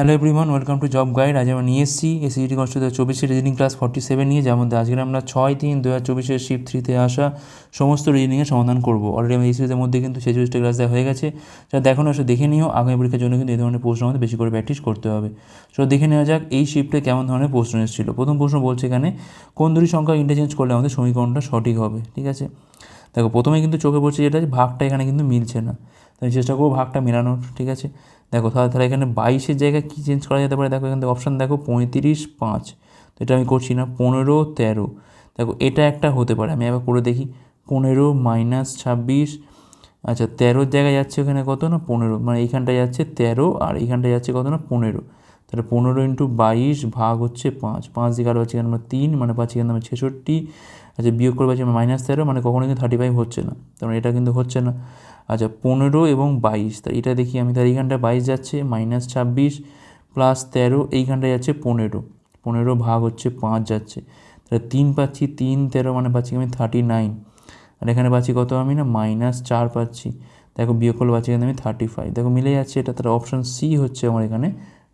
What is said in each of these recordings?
Hello everyone, welcome to job guide. আজ আমরা নিয়ে এসেছি এসিটি কষ্ট দু হাজার রিজনিং ক্লাস ফর্টি সেভেন নিয়ে, যার মধ্যে আজকে আমরা ছয় তিন দু হাজার চব্বিশের শিফট থ্রিতে আসা সমস্ত রিজনিংয়ের সমাধান করব। অলরেডি আমি এই সিরিজের মধ্যে কিন্তু ছেচল্লিশটা ক্লাস দেওয়া হয়ে গেছে। যা দেখুন আসলে দেখে নিও। আগামী পরীক্ষার জন্য কিন্তু এই ধরনের প্রশ্ন আমাদের বেশি করে প্র্যাকটিস করতে হবে। সো দেখে নেওয়া যাক এই শিফটে কেমন ধরনের প্রশ্ন এসেছিল। প্রথম প্রশ্ন বলছে এখানে, কোন দুটি সংখ্যা ইন্টারচেঞ্জ করলে আমাদের সমীকরণটা সঠিক হবে? ঠিক আছে? দেখো, প্রথমে কিন্তু চোখে পড়ছে যেটা ভাগটা এখানে কিন্তু মিলছে না। তাই চেষ্টা করব ভাগটা মেলানোর, ঠিক আছে? দেখো, তাহলে তাহলে এখানে বাইশের জায়গায় কী চেঞ্জ করা যেতে পারে? দেখো, এখানে অপশান দেখো, পঁয়ত্রিশ, পাঁচ। তো এটা আমি করছি না, পনেরো, তেরো। দেখো, এটা একটা হতে পারে। আমি একবার করে দেখি, পনেরো মাইনাস ছাব্বিশ আচ্ছা তেরোর জায়গায় যাচ্ছে ওখানে কত না? পনেরো। মানে এইখানটায় যাচ্ছে তেরো, আর এইখানটায় যাচ্ছে কত না? পনেরো। তাহলে পনেরো ইন্টু বাইশ ভাগ হচ্ছে পাঁচ। পাঁচ দিকে আরও হচ্ছে এখানে আমরা তিন মানে পাচ্ছি এখানে আমরা ছেষট্টি। আচ্ছা বিয়োগ করে পাচ্ছি আমরা মাইনাস তেরো মানে কখনো কিন্তু থার্টি ফাইভ হচ্ছে না। তার এটা কিন্তু হচ্ছে না। আচ্ছা পনেরো এবং বাইশ। তা এটা দেখি আমি তার এইখানটায় বাইশ যাচ্ছে মাইনাস ছাব্বিশ প্লাস তেরো এইখানটায় যাচ্ছে পনেরো। পনেরো ভাগ হচ্ছে পাঁচ যাচ্ছে। তাহলে তিন পাচ্ছি, তিন, তেরো মানে পাচ্ছি আমি থার্টি নাইন আর এখানে পাচ্ছি কত আমি না মাইনাস চার পাচ্ছি। দেখো বিয়োগ করলে পাচ্ছি এখানে আমি থার্টি ফাইভ দেখো মিলে যাচ্ছে এটা তার অপশান সি হচ্ছে আমার এখানে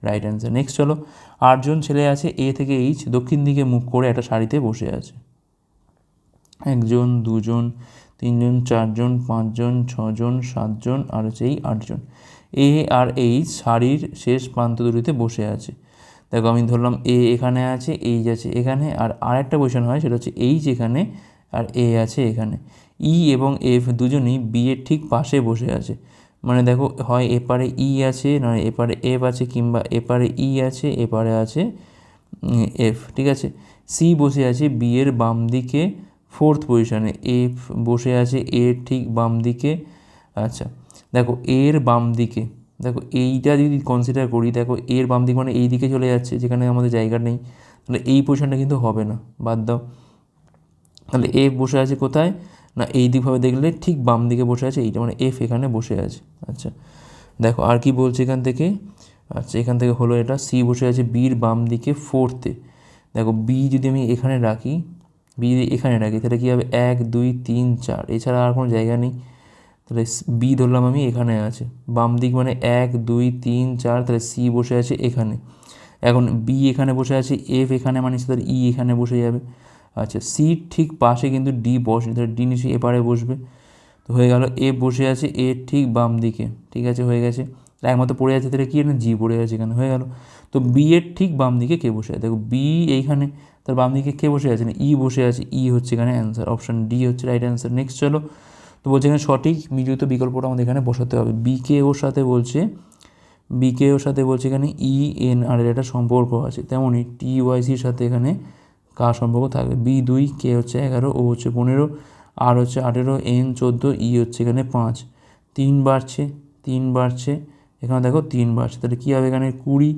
রাইট অ্যান্সার নেক্সট চলো, আটজন ছেলে আছে এ থেকে এইচ দক্ষিণ দিকে মুখ করে একটা শাড়িতে বসে আছে। একজন, দুজন তিনজন, চারজন, পাঁচজন, ছজন, সাতজন আর হচ্ছে এই আটজন। এ আর এইচ শাড়ির শেষ প্রান্ত দুটিতে বসে আছে। দেখো আমি ধরলাম এ এখানে আছে এইচ আছে এখানে আর আরেকটা পজিশন হয় সেটা হচ্ছে এইচ এখানে আর এ আছে এখানে। ই এবং এফ দুজনেই বি এর ঠিক পাশে বসে আছে। মানে দেখো হয় এপারে ই আছে, নয় এপারে এফ আছে কিংবা এপারে ই আছে, এপারে আছে এফ, ঠিক আছে? সি বসে আছে বি এর বাম দিকে ফোর্থ পজিশনে এফ বসে আছে এর ঠিক বাম দিকে আচ্ছা দেখো এর বাম দিকে, দেখো এইটা যদি কনসিডার করি, দেখো এর বাম দিক মানে এই দিকে চলে যাচ্ছে, যেখানে আমাদের জায়গা নেই, তাহলে এই পজিশনটা কিন্তু হবে না, বাদ দাও, তাহলে এফ বসে আছে কোথায়? না, এই দিকভাবে দেখলে ঠিক বাম দিকে বসে আছে, এইটা মানে এফ এখানে বসে আছে আচ্ছা দেখো আর কি বলছে এখান থেকে? আচ্ছা এখান থেকে হলো এটা, সি বসে আছে, বির বাম দিকে ফোর্থে দেখো বি যদি আমি এখানে রাখি বি যদি এখানে রাখি, তাহলে কী হবে? এক, দুই, তিন, চার। এছাড়া আর কোনো জায়গা নেই? তাহলে বি ধরলাম আমি, এখানে আছে। বাম দিক মানে এক, দুই, তিন, চার, তাহলে সি বসে আছে এখানে। এখন বি এখানে বসে আছে এফ এখানে মানে তাহলে ই এখানে বসে যাবে। আচ্ছা সি ঠিক পাশে কিন্তু ডি বসে, তাহলে ডি নিশ্চয়ই এপারে বসবে। তো হয়ে গেল এ বসে আছে এ ঠিক বাম দিকে, ঠিক আছে, হয়ে গেছে। একমাত্র পড়ে আছে, তাহলে কী না জি পড়ে আছে এখানে, হয়ে গেল। তো বি এর ঠিক বাম দিকে কে বসে আছে? দেখো বি এইখানে তার বাম দিকে কে বসে আছে? না ই বসে আছে। ই হচ্ছে এখানে অ্যান্সার অপশান ডি হচ্ছে রাইট অ্যান্সার নেক্সট চলো। তো বলছে এখানে সঠিক মিলিত বিকল্পটা আমাদের এখানে বসাতে হবে। বিকে ওর সাথে বলছে বিকে ওর সাথে বলছে এখানে ই এন আর এর একটা সম্পর্ক আছে। তেমনই টি ওয়াইসির সাথে এখানে কার সম্পর্ক থাকবে? বি দুই কে হচ্ছে এগারো ও হচ্ছে পনেরো আর হচ্ছে আঠেরো এন চোদ্দ ই হচ্ছে এখানে পাঁচ। তিন বাড়ছে তিন বাড়ছে। এখানে দেখো তিন বাড়ছে। তাহলে কী হবে এখানে? কুড়ি।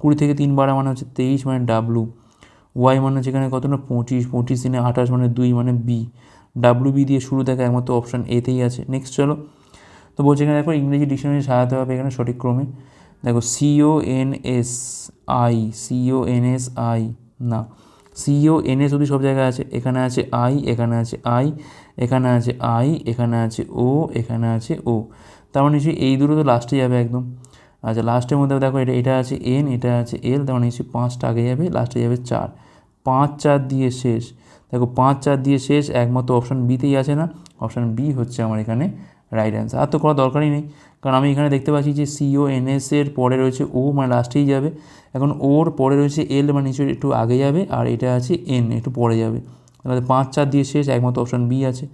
কুড়ি থেকে তিন বাড়া মানে হচ্ছে তেইশ মানে ডাব্লু ওয়াই মানে এখানে কত না, পঁচিশ পঁচিশ দিনে আঠাশ মানে দুই মানে বি ডাব্লু বি দিয়ে শুরু থাকে একমাত্র অপশান এতেই আছে। নেক্সট চলো। তো বলছে এখানে দেখো ইংরেজি ডিকশনারি সাজাতে হবে এখানে সঠিক ক্রমে। দেখো C O N S I C O N S I না। সিও এন এস যদি সব জায়গায় আছে, এখানে আছে আই এখানে আছে আই এখানে আছে আই এখানে আছে ও এখানে আছে ও তার মানে এই দুটো তো লাস্টে যাবে একদম। আচ্ছা লাস্টের মধ্যে দেখো এটা এটা আছে এন এটা আছে এল তার মানে নিশ্চয়ই পাঁচটা আগে যাবে লাস্টে যাবে চার। পাঁচ চার দিয়ে শেষ। দেখো, পাঁচ চার দিয়ে শেষ, একমাত্র অপশান বিতেই আছে না? অপশান বি হচ্ছে আমার এখানে রাইট অ্যান্সার আর তো করার দরকারই নেই। কারণ আমি এখানে দেখতে পাচ্ছি যে সিও এনএস এর পরে রয়েছে ও মানে লাস্টেই যাবে। এখন ওর পরে রয়েছে এল মানে নিশ্চয়ই একটু আগে যাবে, আর এটা আছে এন একটু পরে যাবে। তাহলে পাঁচ চার দিয়ে শেষ, একমাত্র অপশান বি আছে।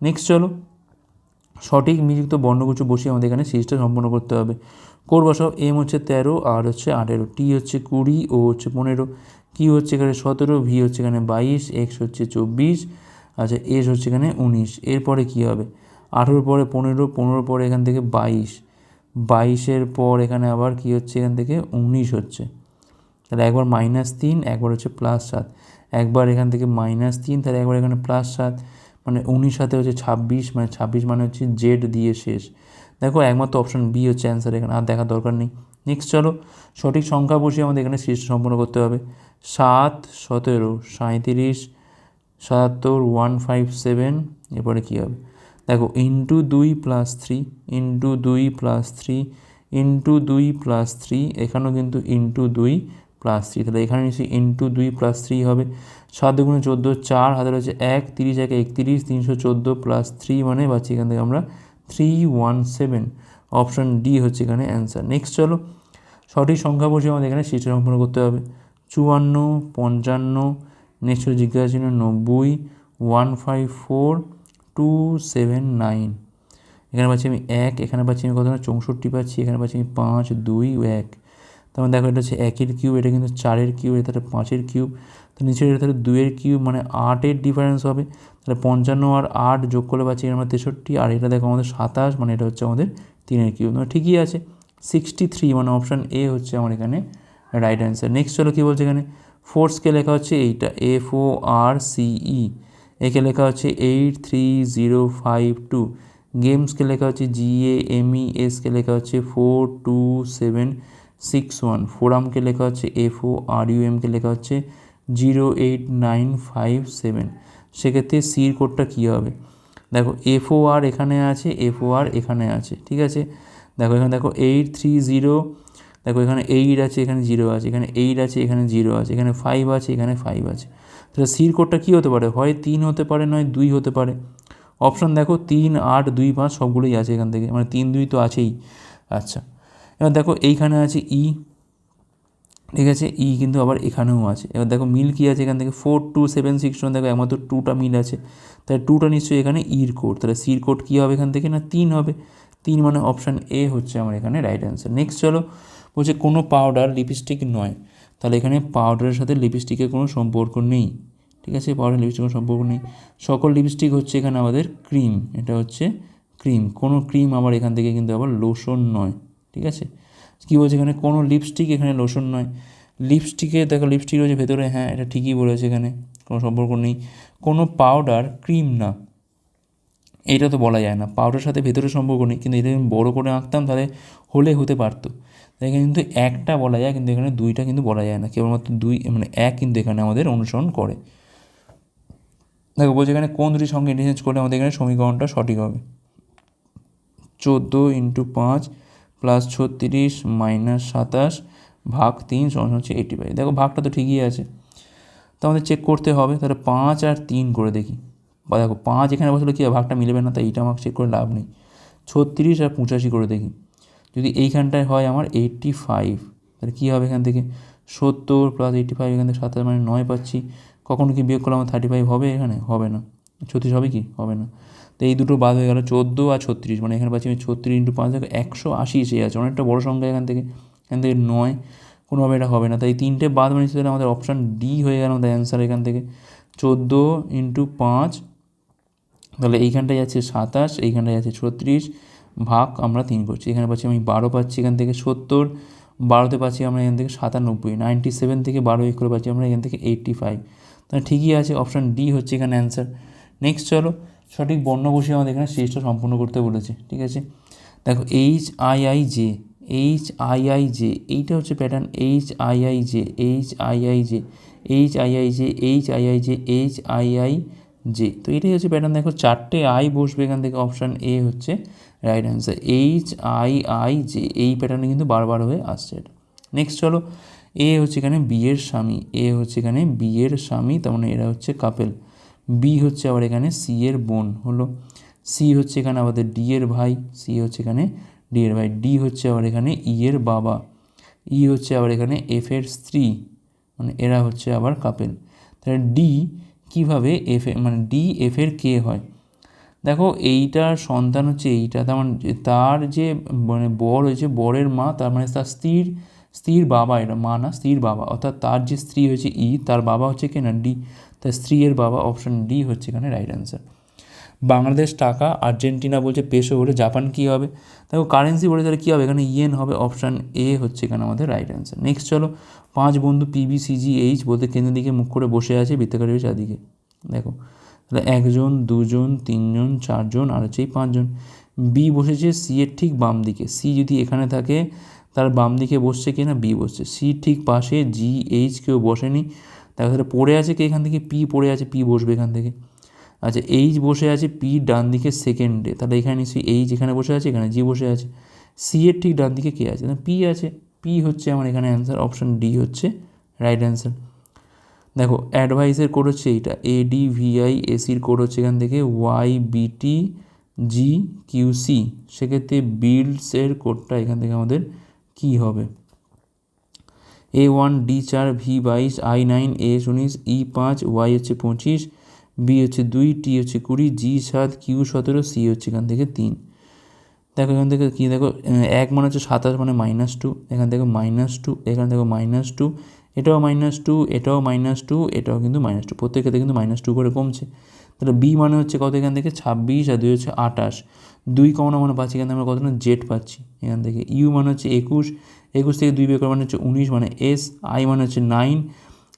নেক্সট চলো। সঠিক মিযুক্ত বর্ণগুচ্ছ বসিয়ে আমাদের এখানে সিরিজটা সম্পন্ন করতে হবে। করব সব এম হচ্ছে তেরো, আর হচ্ছে আঠেরো। টি হচ্ছে কুড়ি, ও হচ্ছে পনেরো। কি হচ্ছে এখানে সতেরো, ভি হচ্ছে এখানে বাইশ, এক্স হচ্ছে চব্বিশ আচ্ছা এস হচ্ছে এখানে উনিশ। এরপরে কী হবে? আঠেরোর পরে পনেরো, পনেরোর পরে এখান থেকে বাইশ। বাইশের পর এখানে আবার কী হচ্ছে? এখান থেকে উনিশ হচ্ছে। তাহলে একবার মাইনাস তিন, একবার হচ্ছে প্লাস সাত। একবার এখান থেকে মাইনাস তিন, তাহলে একবার এখানে প্লাস সাত। মানে উনিশ সাথে হচ্ছে ছাব্বিশ মানে ছাব্বিশ মানে হচ্ছে জেড দিয়ে শেষ। দেখো একমাত্র অপশান বি হচ্ছে অ্যান্সার এখানে, আর দেখার দরকার নেই। নেক্সট চলো, সঠিক সংখ্যা বসিয়ে আমাদের এখানে সিরিজটা সম্পন্ন করতে হবে। সাত, সতেরো সাঁত্রিশ সাতাত্তর ওয়ান ফাইভ সেভেন এরপরে কী হবে? দেখো ইন্টু দুই প্লাস থ্রি ইন্টু দুই প্লাস থ্রি ইন্টু দুই প্লাস থ্রি এখানেও কিন্তু ইন্টু দুই প্লাস থ্রি তাহলে এখানে নিশ্চয়ই ইন্টু দুই প্লাস থ্রি হবে। সাত দুগুণে চোদ্দ, চার হাতে রয়েছে এক, তিরিশ একে একত্রিশ, তিনশো চোদ্দ প্লাস থ্রি মানে পাচ্ছি এখান থেকে আমরা three one seven option D হচ্ছে এখানে অ্যান্সার নেক্সট চলো, সঠিক সংখ্যা বসে আমাদের এখানে সেটা সম্পূর্ণ করতে হবে। চুয়ান্ন, পঞ্চান্ন নেক্সট জিজ্ঞাসা চিহ্ন নব্বই one five four two seven nine এখানে পাচ্ছি আমি এক, এখানে পাচ্ছি আমি কত না, চৌষট্টি পাচ্ছি, এখানে পাচ্ছি আমি পাঁচ, দুই, এক। তারপর দেখো এটা হচ্ছে একের কিউব এটা কিন্তু চারের কিউব এটা পাঁচের কিউব তো নিচের তাহলে দুইয়ের কিউব মানে আটের ডিফারেন্স হবে। তাহলে পঞ্চান্ন আর আট যোগ করলে পাচ্ছি আমরা তেষট্টি, আর এটা দেখো আমাদের সাতাশ মানে এটা হচ্ছে আমাদের তিনের কিউব। মানে ঠিকই আছে সিক্সটি থ্রি মানে অপশান এ হচ্ছে আমার এখানে রাইট অ্যান্সার নেক্সট চলো কী বলছে এখানে? ফোর্সকে লেখা হচ্ছে এইটা এফ ও আর সিই একে লেখা হচ্ছে eight three zero five two গেমসকে লেখা হচ্ছে জিএ এমই এসকে লেখা হচ্ছে four two seven six one ফোরামকে লেখা হচ্ছে এফ ও আর ইউ এমকে লেখা হচ্ছে zero eight nine five seven সেক্ষেত্রে সির কোডটা কী হবে? দেখো এফ ও আর এখানে আছে এফ ও আর এখানে আছে, ঠিক আছে? দেখো, এখানে দেখো এইট থ্রি জিরো দেখো, এখানে এইট আছে, এখানে জিরো আছে, এখানে এইট আছে, এখানে জিরো আছে, এখানে ফাইভ আছে, এখানে ফাইভ আছে। তাহলে সির কোডটা কী হতে পারে? হয় তিন হতে পারে, নয় দুই হতে পারে। অপশান দেখো, তিন, আট, দুই, পাঁচ সবগুলোই আছে এখান থেকে। মানে তিন, দুই তো আছেই। আচ্ছা। এবার দেখো, এইখানে আছে ই ঠিক আছে? ই কিন্তু আবার এখানেও আছে। এবার দেখো মিল কী আছে এখান থেকে? Four two seven six one দেখো একমাত্র টুটা মিল আছে। তাহলে টুটা নিশ্চয়ই এখানে ইর কোড তাহলে সির কোড কী হবে এখান থেকে? না, তিন হবে। তিন মানে অপশান এ হচ্ছে আমার এখানে রাইট অ্যান্সার নেক্সট চলো, বলছে কোনো পাউডার লিপস্টিক নয়। তাহলে এখানে পাউডারের সাথে লিপস্টিকের কোনো সম্পর্ক নেই। ঠিক আছে? পাউডার লিপস্টিকের সম্পর্ক নেই। সকল লিপস্টিক হচ্ছে এখানে আমাদের ক্রিম এটা হচ্ছে ক্রিম কোনো ক্রিম আবার এখান থেকে কিন্তু আবার লোশন নয়। ঠিক আছে? কী বলছে এখানে? কোনো লিপস্টিক এখানে লোশন নয়। লিপস্টিকে দেখো লিপস্টিক রয়েছে ভেতরে হ্যাঁ এটা ঠিকই বলেছে এখানে, কোনো সম্পর্ক নেই। কোনো পাউডার ক্রিম না। এটা তো বলা যায় না। পাউডার সাথে ভেতরে সম্পর্ক নেই। কিন্তু এটা যদি বড়ো করে আঁকতাম, তাহলে হলে হতে পারতো। এখানে কিন্তু একটা বলা যায়, কিন্তু এখানে দুইটা কিন্তু বলা যায় না। কেবলমাত্র দুই মানে এক কিন্তু এখানে আমাদের অনুসরণ করে। দেখো, বলছে এখানে কোন দুটি সঙ্গে ইন্টারচেঞ্জ করলে আমাদের এখানে সমীকরণটা সঠিক হবে? চোদ্দ ইন্টু পাঁচ প্লাস ছত্রিশ মাইনাস সাতাশ ভাগ তিন সমান হচ্ছে এইটি ফাইভ দেখো ভাগটা তো ঠিকই আছে। তো আমাদের চেক করতে হবে, তাহলে পাঁচ আর তিন করে দেখি। বা দেখো পাঁচ এখানে বসলে কী ভাগটা মিলবে না, তাই এইটা আমাকে চেক করে লাভ নেই। ছত্রিশ আর পঁচাশি করে দেখি। যদি এইখানটায় হয় আমার এইটটি ফাইভ তাহলে কী হবে এখান থেকে? সত্তর প্লাস এইটটি ফাইভ এখান থেকে সাতাশ মানে নয় পাচ্ছি। কখনো কি বিয়োগ করলে আমার থার্টি ফাইভ হবে এখানে? হবে না। ছত্রিশ হবে কি? হবে না। তো এই দুটো বাদ হয়ে গেল চোদ্দ আর ছত্রিশ। মানে এখানে পাচ্ছি আমি ছত্রিশ ইন্টু পাঁচ দেখো একশো আশি এসে আছে অনেকটা বড় সংখ্যা এখান থেকে এখান থেকে নয়। কোনোভাবে এটা হবে না। তাই তিনটে বাদ মানে তাহলে আমাদের অপশান ডি হয়ে গেল আমাদের অ্যান্সার এখান থেকে। চোদ্দ ইন্টু পাঁচ, তাহলে এইখানটায় যাচ্ছে সাতাশ, এইখানটায় যাচ্ছে ছত্রিশ, ভাগ আমরা তিন করছি। এখানে পাচ্ছি আমি বারো পাচ্ছি এখান থেকে সত্তর, বারোতে পাচ্ছি আমরা এখান থেকে সাতানব্বই নাইনটি সেভেন থেকে বারো এক করে পাচ্ছি আমরা এখান থেকে এইট্টি ফাইভ তাহলে ঠিকই আছে অপশান ডি হচ্ছে এখানে অ্যান্সার নেক্সট চলো সঠিক বর্ণ বসে আমাদের এখানে সিরিজটা সম্পূর্ণ করতে বলেছে, ঠিক আছে? দেখো H I I J H I I J এইটা হচ্ছে pattern H I I J H I I J H I I J H I I J H I I J তো এটাই হচ্ছে প্যাটার্ন দেখো, চারটে আই বসবে এখান থেকে অপশান এ হচ্ছে right answer H I I J এই প্যাটার্নে কিন্তু বারবার হয়ে আসছে নেক্সট চলো এ হচ্ছে এখানে বিয়ের স্বামী এ হচ্ছে এখানে বিয়ের স্বামী, তার মানে এরা হচ্ছে কাপেল বি হচ্ছে আবার এখানে সি এর বোন, হলো সি হচ্ছে এখানে আমাদের ডি এর ভাই সি হচ্ছে এখানে ডি এর ভাই ডি হচ্ছে আবার এখানে ই এর বাবা ই হচ্ছে আবার এখানে এফ এর স্ত্রী মানে এরা হচ্ছে আবার কাপেল তাহলে ডি কীভাবে এফ মানে ডি এফ এর কে হয়? দেখো এইটার সন্তান হচ্ছে এইটা, তার মানে তার যে মানে বর হয়েছে, বরের মা, তার মানে তার স্ত্রীর স্ত্রীর বাবা, এটা মা না, স্ত্রীর বাবা, অর্থাৎ তার যে স্ত্রী হয়েছে ই তার বাবা হচ্ছে কেনা ডি তার স্ত্রীর বাবা অপশন ডি হচ্ছে এখানে রাইট অ্যান্সার বাংলাদেশ, টাকা, আর্জেন্টিনা বলছে পেশো বলে জাপান কী হবে? দেখো কারেন্সি বলে তাহলে কী হবে? এখানে ইয়েন হবে অপশান এ হচ্ছে এখানে আমাদের রাইট অ্যান্সার নেক্সট চলো, পাঁচ বন্ধু পিবি সিজি এইচ বলতে কেন্দ্রের দিকে মুখ করে বসে আছে বৃত্তাকারের চারদিকে। দেখো, তাহলে একজন, দুজন, তিনজন, চারজন, আর হচ্ছে এই পাঁচজন। বি বসেছে সি এর ঠিক বাম দিকে। সি যদি এখানে থাকে, তার বাম দিকে বসছে কি না বি বসছে। সি ঠিক পাশে জি এইচ কেউ বসেনি। দেখো তাহলে পড়ে আছে কি এখান থেকে? পি পড়ে আছে, পি বসবে এখান থেকে। আচ্ছা এইচ বসে আছে পি ডান দিকে সেকেন্ডে তাহলে এখানে নিশ্চয়ই এইচ এখানে বসে আছে, এখানে জি বসে আছে। সি এর ঠিক ডান দিকে কে আছে? পি আছে। পি হচ্ছে আমার এখানে অ্যান্সার অপশান ডি হচ্ছে রাইট অ্যান্সার দেখো অ্যাডভাইসের কোড হচ্ছে এইটা। এ ডি ভিআই এসির কোড হচ্ছে এখান থেকে ওয়াই বিটি জি কিউ সি সেক্ষেত্রে বিল্ডসের কোডটা এখান থেকে আমাদের কী হবে? এ ওয়ান ডি চার ভি বাইশ আই নাইন এ উনিশ ই পাঁচ ওয়াই হচ্ছে পঁচিশ বি হচ্ছে দুই টি হচ্ছে কুড়ি জি সাত কিউ সতেরো সি হচ্ছে এখান থেকে তিন। দেখো এখান থেকে কী দেখো এক মানে হচ্ছে সাতাশ মানে মাইনাস টু এখান থেকে মাইনাস টু এখান থেকে মাইনাস টু এটাও মাইনাস টু এটাও মাইনাস টু এটাও কিন্তু মাইনাস টু প্রত্যেক ক্ষেত্রে কিন্তু মাইনাস টু করে কমছে। তাহলে বি মানে হচ্ছে কত এখান থেকে? ছাব্বিশ আর দুই হচ্ছে আঠাশ। দুই কমনা মানে পাচ্ছি এখান থেকে আমরা কত জেড পাচ্ছি এখান থেকে। ইউ মানে হচ্ছে একুশ। একুশ থেকে দুই বের করে মানে হচ্ছে উনিশ মানে এস আই মানে হচ্ছে নাইন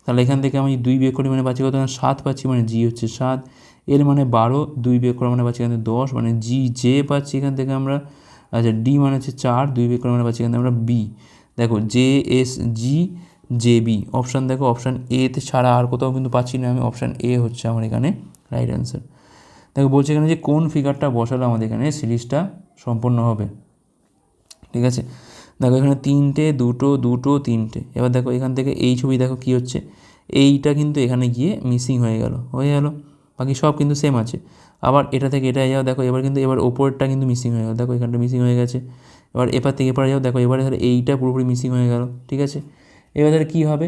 তাহলে এখান থেকে আমি দুই বের করি মানে পাচ্ছি কত সাত পাচ্ছি মানে জি হচ্ছে সাত। এর মানে বারো, দুই বের করা মানে পাচ্ছি এখান থেকে দশ মানে জি জে পাচ্ছি এখান থেকে আমরা। আচ্ছা ডি মানে হচ্ছে চার, দুই বের করা মানে পাচ্ছি এখান থেকে আমরা বি দেখো J S G J B option দেখো অপশান এতে ছাড়া আর কোথাও কিন্তু পাচ্ছি না আমি অপশান এ হচ্ছে আমার এখানে রাইট অ্যান্সার দেখো, বলছে এখানে যে কোন ফিগারটা বসালে আমাদের এখানে সিরিজটা সম্পন্ন হবে। ঠিক আছে? দেখো, এখানে তিনটে, দুটো দুটো, তিনটে। এবার দেখো, এখান থেকে এই ছবি দেখো কী হচ্ছে। এইটা কিন্তু এখানে গিয়ে মিসিং হয়ে গেল হয়ে গেল। বাকি সব কিন্তু সেম আছে। আবার এটা থেকে এটা যাও, দেখো, এবার কিন্তু, এবার ওপরটা কিন্তু মিসিং হয়ে গেল। দেখো, এখানটা মিসিং হয়ে গেছে। এবার এপার থেকে এপারে যাও, দেখো, এবারে তাহলে এইটা পুরোপুরি মিসিং হয়ে গেল। ঠিক আছে? এবার তাহলে কী হবে?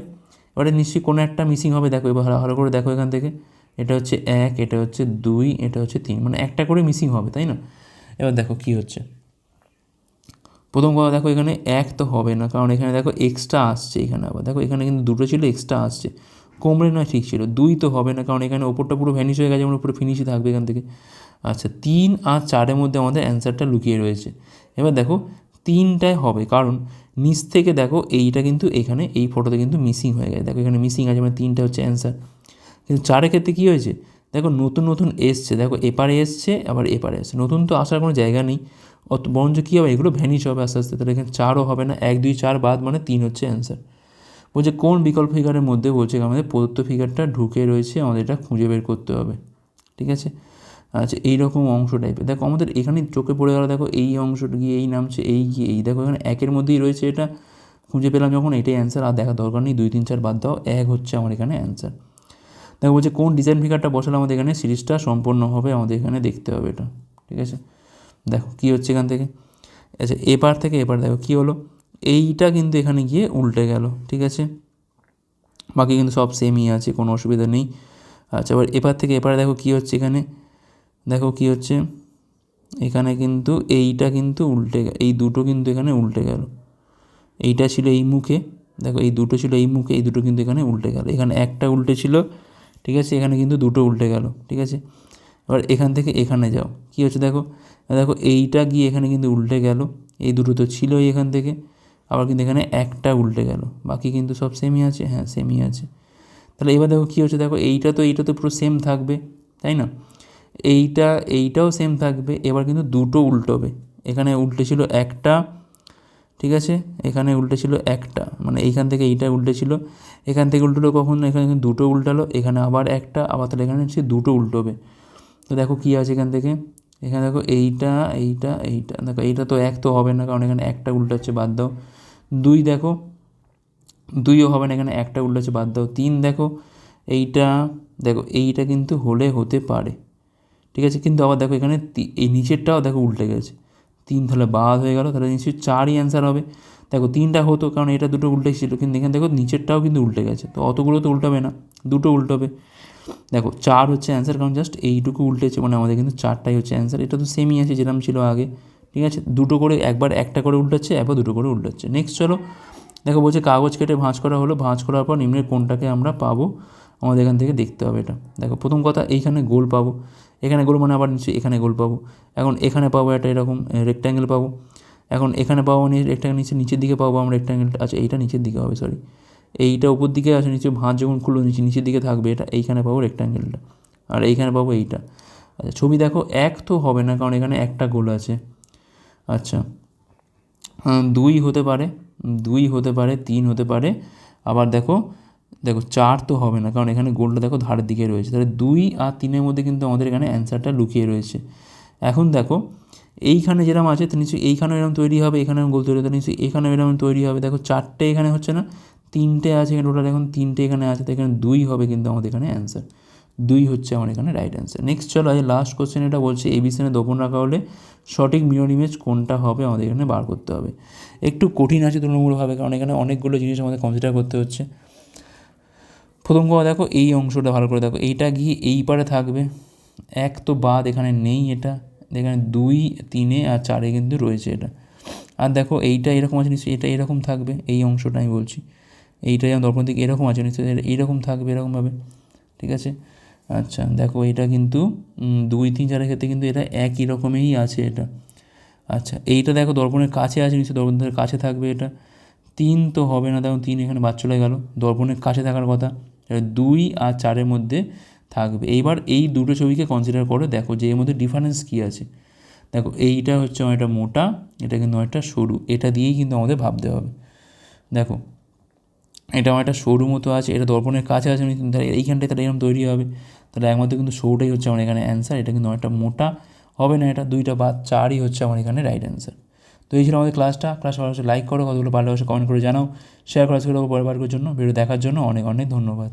এবারে নিশ্চয়ই কোনো একটা মিসিং হবে। দেখো, এবার ভালো করে দেখো এখান থেকে। এটা হচ্ছে এক, এটা হচ্ছে দুই, এটা হচ্ছে তিন। মানে একটা করে মিসিং হবে, তাই না? এবার দেখো কী হচ্ছে। প্রথম কথা দেখো এখানে এক তো হবে না, কারণ এখানে দেখো এক্সট্রা আসছে এখানে আবার। দেখো এখানে কিন্তু দুটো ছিল এক্সট্রা আসছে। কমরে নয়, ঠিক ছিল। দুই তো হবে না, কারণ এখানে ওপরটা পুরো ভ্যানিশ হয়ে গেছে আমার উপরে ফিনিশই থাকবে এখান থেকে। আচ্ছা তিন আর চারের মধ্যে আমাদের অ্যান্সারটা লুকিয়ে রয়েছে। এবার দেখো, তিনটায় হবে, কারণ নিচ থেকে দেখো এইটা কিন্তু এখানে, এই ফটোতে কিন্তু মিসিং হয়ে গেছে। দেখো এখানে মিসিং আছে মানে তিনটা হচ্ছে অ্যান্সার কিন্তু চারের ক্ষেত্রে কী হয়েছে? দেখো, নতুন নতুন এসছে। দেখো, এপারে এসছে, আবার এপারে এসছে। নতুন তো আসার কোনো জায়গা নেই। অত বরঞ্চ কী হবে? এগুলো ভ্যানিশ হবে আস্তে আস্তে। তাহলে এখানে চারও হবে না। এক, দুই, চার বাদ মানে তিন হচ্ছে অ্যান্সার বলছে, কোন বিকল্প ফিগারের মধ্যে বলছে আমাদের প্রদত্ত ফিগারটা ঢুকে রয়েছে, আমাদের এটা খুঁজে বের করতে হবে। ঠিক আছে? আচ্ছা এইরকম অংশ টাইপের দেখো, আমাদের এখানে চোখে পড়ে গেলো। দেখো, এই অংশটা গিয়ে, এই নামছে, এই গিয়ে, এই। দেখো, এখানে একের মধ্যেই রয়েছে এটা। খুঁজে পেলাম যখন, এটাই অ্যান্সার আর দেখা দরকার নেই। দুই, তিন, চার বাদ দাও। এক হচ্ছে আমার এখানে অ্যান্সার দেখো বলছে, কোন ডিজাইন ফিগারটা বসালে আমাদের এখানে সিরিজটা সম্পূর্ণ হবে? আমাদের এখানে দেখতে হবে এটা। ঠিক আছে? দেখো, কী হচ্ছে এখান থেকে? আচ্ছা এপার থেকে এপার, দেখো কী হলো? এইটা কিন্তু এখানে গিয়ে উল্টে গেল, ঠিক আছে? বাকি কিন্তু সব সেমই আছে, কোনো অসুবিধা নেই। আচ্ছা এবার এপার থেকে এপারে দেখো কী হচ্ছে এখানে? দেখো কী হচ্ছে? এখানে কিন্তু এইটা কিন্তু উল্টে এই দুটো কিন্তু এখানে উল্টে গেল। এইটা ছিল এই মুখে, দেখো এই দুটো ছিল এই মুখে, এই দুটো কিন্তু এখানে উল্টে গেল। এখানে একটা উল্টে ছিল ঠিক আছে? এখানে কিন্তু দুটো উল্টে গেল, ঠিক আছে? এবার এখান থেকে এখানে যাও। কী হচ্ছে দেখো? দেখো এইটা গিয়ে এখানে কিন্তু উল্টে গেল। এই দুটো তো ছিলই এখান থেকে। আবার কিন্তু এখানে একটা উল্টে গেল। বাকি কিন্তু সব সেমই আছে? হ্যাঁ সেমই আছে। তাহলে এবার দেখো কী হচ্ছে? দেখো এইটা তো এইটা তো পুরো সেম থাকবে, তাই না? এইটা, এইটাও সেম থাকবে। এবার কিন্তু দুটো উল্টোবে। এখানে উল্টে ছিল একটা ঠিক আছে? এখানে উল্টে ছিল একটা। মানে এইখান থেকে এইটা উল্টে ছিল। এখান থেকে উল্টোলো কখন? এখানে দুটো উল্টালো, এখানে আবার একটা, আবার তাহলে এখানে হচ্ছে দুটো উল্টোবে। তো দেখো কী আছে এখান থেকে? এখানে দেখো এইটা এইটা এইটা। দেখো এইটা তো এক তো হবে না, কারণ এখানে একটা উল্টাচ্ছে, বাদ দাও। দুই দেখো, দুইও হবে না, এখানে একটা উল্টাচ্ছে, বাদ দাও। তিন দেখো, এইটা দেখো এইটা কিন্তু হলে হতে পারে। ঠিক আছে? কিন্তু আবার দেখো এখানে এই নিচেরটাও দেখো উল্টে গেছে। তিন তাহলে বাদ হয়ে গেল, তাহলে নিশ্চয়ই চারই অ্যান্সার হবে। দেখো, তিনটা হতো, কারণ এটা দুটো উল্টে ছিল, কিন্তু এখানে দেখো নিচেরটাও কিন্তু উল্টে গেছে। তো অতগুলো তো উল্টাবে না, দুটো উল্টাবে। দেখো, চার হচ্ছে অ্যান্সার কারণ জাস্ট এইটুকু উল্টেছে মানে আমাদের কিন্তু চারটাই হচ্ছে অ্যান্সার এটা তো সেমই আছে যেরকম ছিল আগে, ঠিক আছে? দুটো করে, একবার একটা করে উল্টাচ্ছে একবার দুটো করে উল্টাচ্ছে নেক্সট চলো, দেখো, বলছে কাগজ কেটে ভাঁজ করা হলো। ভাঁজ করার পর নিম্নের কোনটাকে আমরা পাবো? আমাদের এখান থেকে দেখতে হবে এটা। দেখো, প্রথম কথা, এইখানে গোল পাবো। এখানে গোল মানে আবার নিচে, এখানে গোল পাবো। এখন এখানে পাবো একটা এরকম রেক্ট্যাঙ্গেল পাবো। এখন এখানে পাবো রেক্ট্যাঙ্গেল নিচে, নিচের দিকে পাবো আমরা রেক্ট্যাঙ্গেলটা আচ্ছা এইটা নিচের দিকে হবে সরি এইটা উপর দিকে আছে, নিচে ভাঁজ যখন খুললো নিচে, নিচের দিকে থাকবে এটা, এইখানে পাবো রেক্ট্যাঙ্গেলটা আর এইখানে পাবো এইটা। আচ্ছা ছবি দেখো, এক তো হবে না, কারণ এখানে একটা গোল আছে। আচ্ছা দুই হতে পারে, দুই হতে পারে, তিন হতে পারে। আবার দেখো দেখো চার তো হবে না, কারণ এখানে গোলটা দেখো ধারের দিকে রয়েছে। তাহলে দুই আর তিনের মধ্যে কিন্তু আমাদের এখানে অ্যান্সারটা লুকিয়ে রয়েছে। এখন দেখো, এইখানে যেরকম আছে তো নিশ্চয়ই এইখানেও এরকম তৈরি হবে এখানে গোল তৈরি হবে নিশ্চয়ই এখানেও এরকম তৈরি হবে। দেখো চারটে এখানে হচ্ছে না, তিনটে আছে এখানে টোটাল এখন তিনটে এখানে আছে তো এখানে দুই হবে কিন্তু আমাদের এখানে অ্যান্সার দুই হচ্ছে আমার এখানে রাইট অ্যান্সার নেক্সট চলো, আজ লাস্ট কোশ্চেন এটা বলছে এবিসিনে দোপন রাখা হলে সঠিক মিরর ইমেজ কোনটা হবে আমাদের এখানে বার করতে হবে। একটু কঠিন আছে, তুলনামূলকভাবে, কারণ এখানে অনেকগুলো জিনিস আমাদের কনসিডার করতে হচ্ছে। প্রথম কথা দেখো, এই অংশটা ভালো করে দেখো, এইটা গিয়ে এই পারে থাকবে? এক তো বাদ এখানে নেই এটা, এখানে দুই, তিনে আর চারে কিন্তু রয়েছে এটা। আর দেখো, এইটা এরকম আছে, নিশ্চয়ই এটা এরকম থাকবে, এই অংশটা আমি বলছি। এইটা যেমন দর্পণ দিকে এরকম আছে, নিশ্চয়ই এইরকম থাকবে, এরকমভাবে, ঠিক আছে? আচ্ছা দেখো, এটা কিন্তু দুই, তিন, চারের ক্ষেত্রে কিন্তু এটা একই রকমেরই আছে এটা। আচ্ছা এইটা দেখো, দর্পণের কাছে আছে, নিশ্চয়ই দর্পণের কাছে থাকবে এটা। তিন তো হবে না, দেখো, তিন এখানে বাদ চলে গেল, দর্পণের কাছে থাকার কথা। দুই আর চারের মধ্যে থাকবে। এইবার এই দুটো ছবিকে কনসিডার করে। দেখো যে এর মধ্যে ডিফারেন্স কী আছে। দেখো এইটা হচ্ছে অনেকটা মোটা, এটা কিন্তু অনেকটা সরু। এটা দিয়েই কিন্তু আমাদের ভাবতে হবে। দেখো, এটা একটা সরু মতো আছে, এটা দর্পণের কাছে আছে কিন্তু তাহলে এইখানটায় তাহলে এরকম তৈরি হবে। তাহলে একমাত্র কিন্তু সরুটাই হচ্ছে আমার এখানে অ্যান্সার এটা কিন্তু অনেকটা মোটা হবে না, এটা দুইটা বা চারই হচ্ছে আমার এখানে রাইট অ্যান্সার তো এই ছিল আমাদের ক্লাসটা ক্লাস ভালো লাইক করো, কতগুলো ভালোবাসে কমেন্ট করে জানাও। শেয়ার করা সেগুলো পরের জন্য। ভিডিও দেখার জন্য অনেক অনেক ধন্যবাদ।